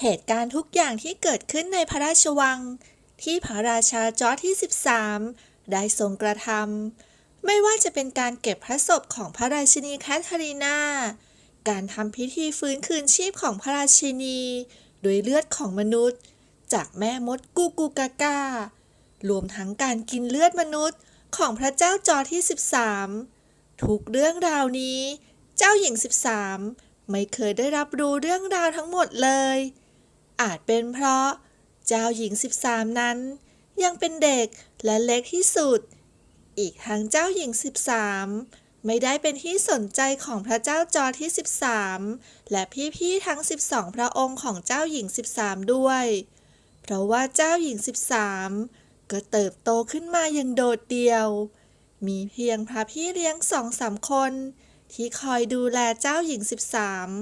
เหตุการณ์ทุกอย่างที่เกิดขึ้นในพระราชวัง ที่พระราชาจอร์จที่ 13 ได้ทรงกระทำไม่ว่าจะเป็นการเก็บพระศพของพระราชินีแคทเธอรีนาการทำพิธีฟื้นคืนชีพของพระราชินีโดยเลือดของมนุษย์ จากแม่มดกูกูกาการวมทั้งการกินเลือดมนุษย์ของพระเจ้าจอร์จที่ 13 ทุกเรื่องราวนี้ เจ้าหญิง 13 ไม่เคยได้รับรู้เรื่องราวทั้งหมดเลย อาจเป็นเพราะ เจ้าหญิง 13 นั้น ยังเป็นเด็กและเล็กที่สุด อีกทั้งเจ้าหญิง 13 ไม่ได้เป็นที่สนใจของพระเจ้าจอร์ที่ 13 และพี่ๆทั้ง 12 พระองค์ของเจ้าหญิง 13 ด้วย เพราะว่าเจ้าหญิง 13 ก็เติบโตขึ้นมาอย่างโดดเดี่ยว มีเพียงพระพี่เลี้ยงสองสามคน ที่คอยดูแลเจ้าหญิง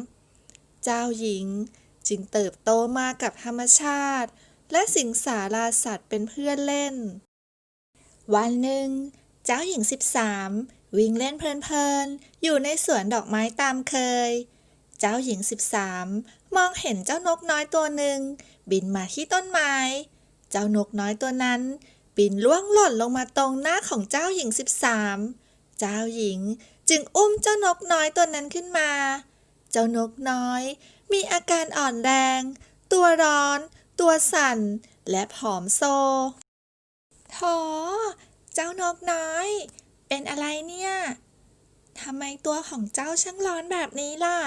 13 เจ้าหญิง จึงเติบโตมากับธรรมชาติ และสิงสาราสัตว์เป็นเพื่อนเล่น วันหนึ่ง เจ้าหญิง 13 วิ่งเล่นเพลินๆ อยู่ในสวนดอกไม้ตามเคย เจ้าหญิง 13 มองเห็นเจ้านกน้อยตัวหนึ่ง บินมาที่ต้นไม้ เจ้านกน้อยตัวนั้น บินล่วงหล่นลงมาตรงหน้าของเจ้าหญิง 13 เจ้าหญิงจึงอุ้มเจ้านกน้อยตัวนั้นขึ้นมา เจ้านกน้อย มีอาการอ่อนแรง ตัวร้อน ตัวสั่น และผอมโซโถเจ้านกน้อย เป็นอะไรเนี่ยทำไมตัวของเจ้าช่างร้อนแบบนี้ล่ะ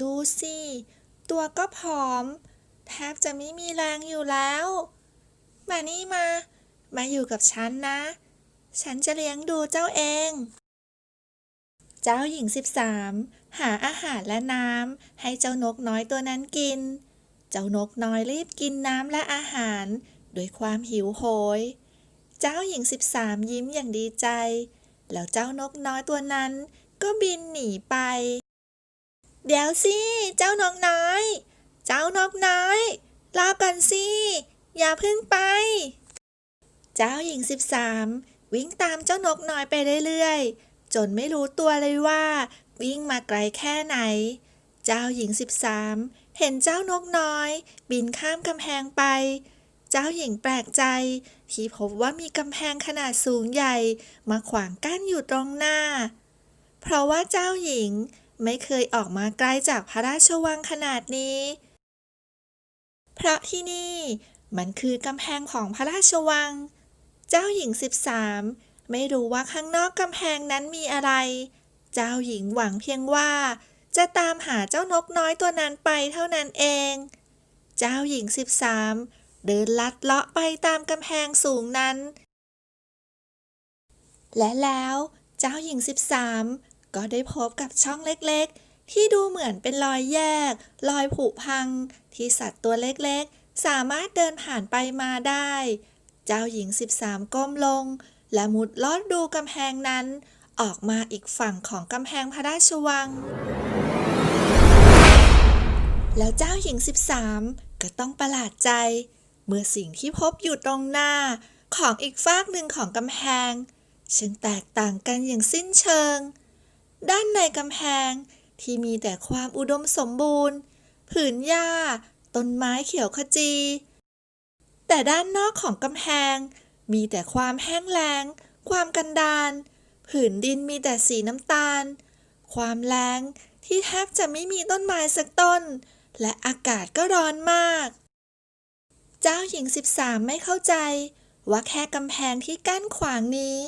ดูสิ ตัวก็ผอม แทบจะไม่มีแรงอยู่แล้ว มานี่มา มาอยู่กับฉันนะ ฉันจะเลี้ยงดูเจ้าเอง เจ้าหญิง 13 หาอาหารและน้ำให้เจ้านกน้อยตัวนั้นกิน เจ้านกน้อยรีบกินน้ำและอาหารด้วยความหิวโหย เจ้าหญิง 13 ยิ้มอย่างดีใจ แล้วเจ้านกน้อยตัวนั้นก็บินหนีไป เดี๋ยวสิ เจ้านกน้อย เจ้านกน้อย รอกันสิ อย่าเพึ่งไป เจ้าหญิง 13 วิ่งตามเจ้านกน้อยไปเรื่อยๆ จนไม่รู้ตัวเลยว่า วิ่งมาไกลแค่ไหน เจ้าหญิง 13 เห็นเจ้านกน้อย บินข้ามกำแพงไป เจ้าหญิงแปลกใจ ที่พบว่ามีกำแพงขนาดสูงใหญ่ มาขวางกั้นอยู่ตรงหน้า เพราะว่าเจ้าหญิงไม่เคยออกมาไกลจากพระราชวังขนาดนี้ เพราะที่นี่มันคือกำแพงของพระราชวัง เจ้าหญิง 13 ไม่รู้ว่าข้างนอกกำแพงนั้นมีอะไร เจ้าหญิงหวังเพียงว่า จะตามหาเจ้านกน้อยตัวนั้นไปเท่านั้นเอง เจ้าหญิง 13 เดินลัดเลาะไปตามกำแพงสูงนั้น และแล้วเจ้าหญิง 13 ก็ได้พบกับช่องเล็กๆ ที่ดูเหมือนเป็นรอยแยก รอยผุพัง ที่สัตว์ตัวเล็กๆ สามารถเดินผ่านไปมาได้ เจ้าหญิง 13 ก้มลง และมุดลอดดูกำแพงนั้น ออกมาอีกฝั่งของกำแพงพระราชวัง แล้วเจ้าหญิง 13 ก็ต้องประหลาดใจ เมื่อสิ่งที่พบอยู่ตรงหน้าของอีกฟากหนึ่งของกำแพงช่างแตกต่างกันอย่างสิ้นเชิง ด้านในกำแพงที่มีแต่ความอุดมสมบูรณ์ ผืนหญ้า ต้นไม้เขียวขจี แต่ด้านนอกของกำแพง มีแต่ความแห้งแล้ง ความกันดารผืนดินมีแต่สีน้ำตาล ความแล้งที่แทบจะไม่มีต้นไม้สักต้น และอากาศก็ร้อนมาก เจ้าหญิง 13 ไม่เข้าใจ ว่าแค่กำแพงที่กั้นขวางนี้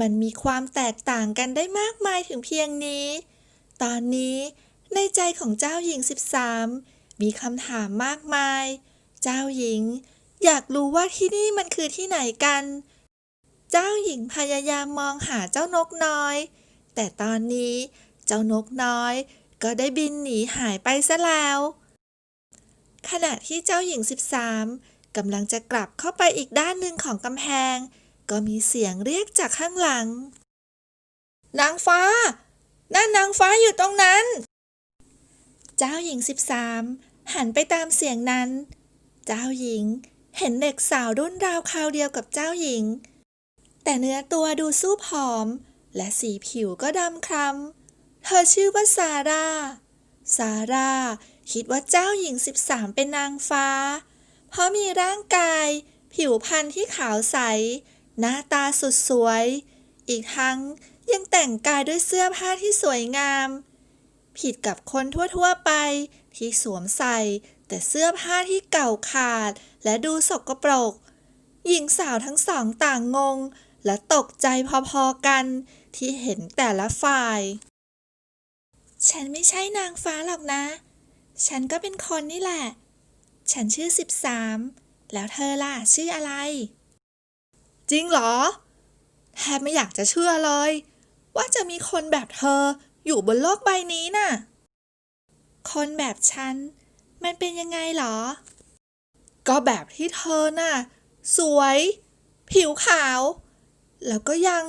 มันมีความแตกต่างกันได้มากมายถึงเพียงนี้ ตอนนี้ในใจของเจ้าหญิง 13 มีคำถามมากมาย เจ้าหญิง อยากรู้ว่าที่นี่มันคือที่ไหนกัน เจ้าหญิงพยายามมองหาเจ้านกน้อย แต่ตอนนี้เจ้านกน้อย ก็ได้บินหนีหายไปซะแล้ว ขณะที่เจ้าหญิง 13กำลังจะกลับเข้าไปอีกด้านหนึ่งของกำแพง ก็มีเสียงเรียกจากข้างหลัง นางฟ้า นั่นนางฟ้าอยู่ตรงนั้น เจ้าหญิง 13 หันไปตามเสียงนั้น เจ้าหญิง เห็นเด็กสาวรุ่นราวคราวเดียวกับเจ้าหญิง แต่เนื้อตัวดูสู้ผอม และสีผิวก็ดำคล้ำ เธอชื่อว่าซาร่า ซาร่าคิดว่าเจ้าหญิง 13 เป็นนางฟ้า เพราะมีร่างกาย ผิวพรรณที่ขาวใส หน้าตาสุดสวย อีกทั้งยังแต่งกายด้วยเสื้อผ้าที่สวยงาม ผิดกับคนทั่วๆไปที่สวมใส่ แต่เสื้อผ้าที่เก่าขาดและดูสกปรก หญิงสาวทั้งสองต่างงง และตกใจพอๆกันที่เห็นแต่ละฝ่าย ฉันไม่ใช่นางฟ้าหรอกนะ ฉันก็เป็นคนนี่แหละ ฉันชื่อ 13 แล้วเธอล่ะชื่ออะไร จริงเหรอ แทบไม่อยากจะเชื่อเลย ว่าจะมีคนแบบเธออยู่บนโลกใบนี้น่ะ คนแบบฉัน มันเป็นยังไงเหรอ ก็แบบที่เธอน่ะ สวย ผิวขาว แล้วก็ยัง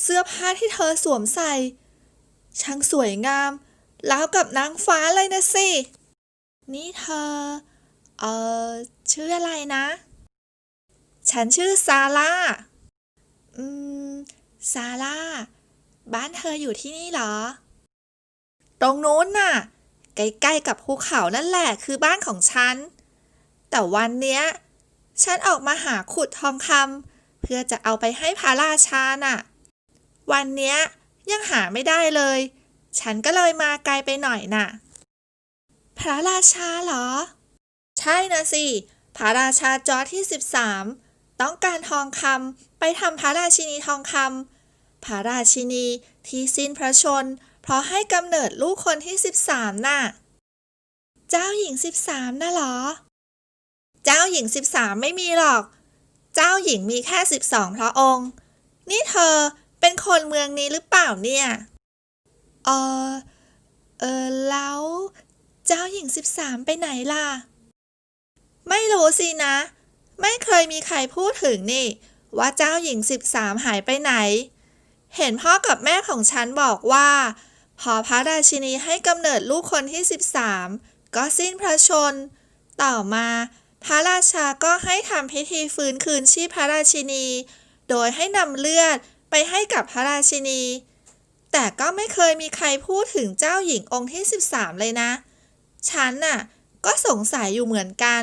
เสื้อผ้าที่เธอสวมใส่ ช่างสวยงามแล้วกับนางฟ้าเลยนะสิ นี่เธอ เอ่อ ชื่ออะไรนะ ฉันชื่อซาร่า อืม ซาร่า บ้านเธออยู่ที่นี่เหรอ ตรงนู้นน่ะ ใกล้ๆกับภูเขานั่นแหละคือบ้านของฉัน แต่วันเนี้ย ฉันออกมาหาขุดทองคำเพื่อจะเอาไปให้พระราชาน่ะ วันเนี้ยยังหาไม่ได้เลย ฉันก็เลยมาไกลไปหน่อยน่ะ พระราชาเหรอ ใช่นะสิ พระราชาจอร์ที่ 13 ต้องการทองคำไปทำพระราชินีทองคำพระราชินีที่สิ้นพระชน เพราะให้กำเนิดลูกคนที่ 13 น่ะ เจ้าหญิง 13 น่ะเหรอ เจ้าหญิง 13 ไม่มีหรอก เจ้าหญิงมีแค่ 12 พระองค์ นี่เธอเป็นคนเมืองนี้หรือเปล่าเนี่ย เออ เออ แล้ว เจ้าหญิง 13 ไปไหนล่ะ ไม่รู้สินะ ไม่เคยมีใครพูดถึงนี่ ว่าเจ้าหญิง 13 หายไปไหนเห็นพ่อกับแม่ของฉันบอกว่า พอพระราชินีให้กำเนิดลูกคนที่ 13 ก็สิ้นพระชน ต่อมา พระราชาก็ให้ทำพิธีฟื้นคืนชีพพระราชินี โดยให้นำเลือดไปให้กับพระราชินี แต่ก็ไม่เคยมีใครพูดถึงเจ้าหญิงองค์ที่ 13 เลยนะ ฉันน่ะ ก็สงสัยอยู่เหมือนกัน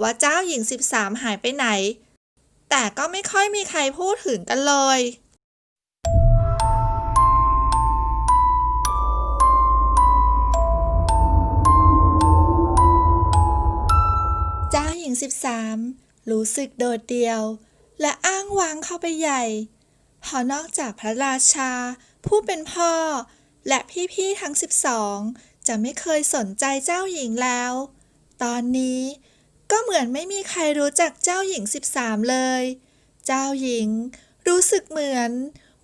ว่าเจ้าหญิง 13 หายไปไหน แต่ก็ไม่ค่อยมีใครพูดถึงกันเลย 13 รู้สึกโดดเดี่ยว และอ้างว้างเข้าไปใหญ่พอนอกจากพระราชา ผู้เป็นพ่อ และพี่ๆทั้ง 12 จะไม่เคยสนใจเจ้าหญิงแล้ว ตอนนี้ก็เหมือนไม่มีใครรู้จักเจ้าหญิง 13 เลย เจ้าหญิงรู้สึกเหมือน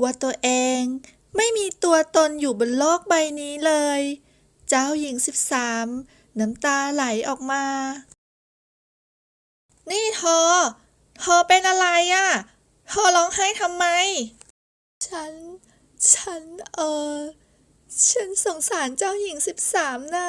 ว่าตัวเองไม่มีตัวตนอยู่บนโลกใบนี้เลย เจ้าหญิง 13 น้ำตาไหลออกมา นี่เธอ เธอเป็นอะไรอะ่ะ เธอร้องไห้ทำไม ฉัน ฉันเออ ฉันสงสารเจ้าหญิงสิบสามน่ะ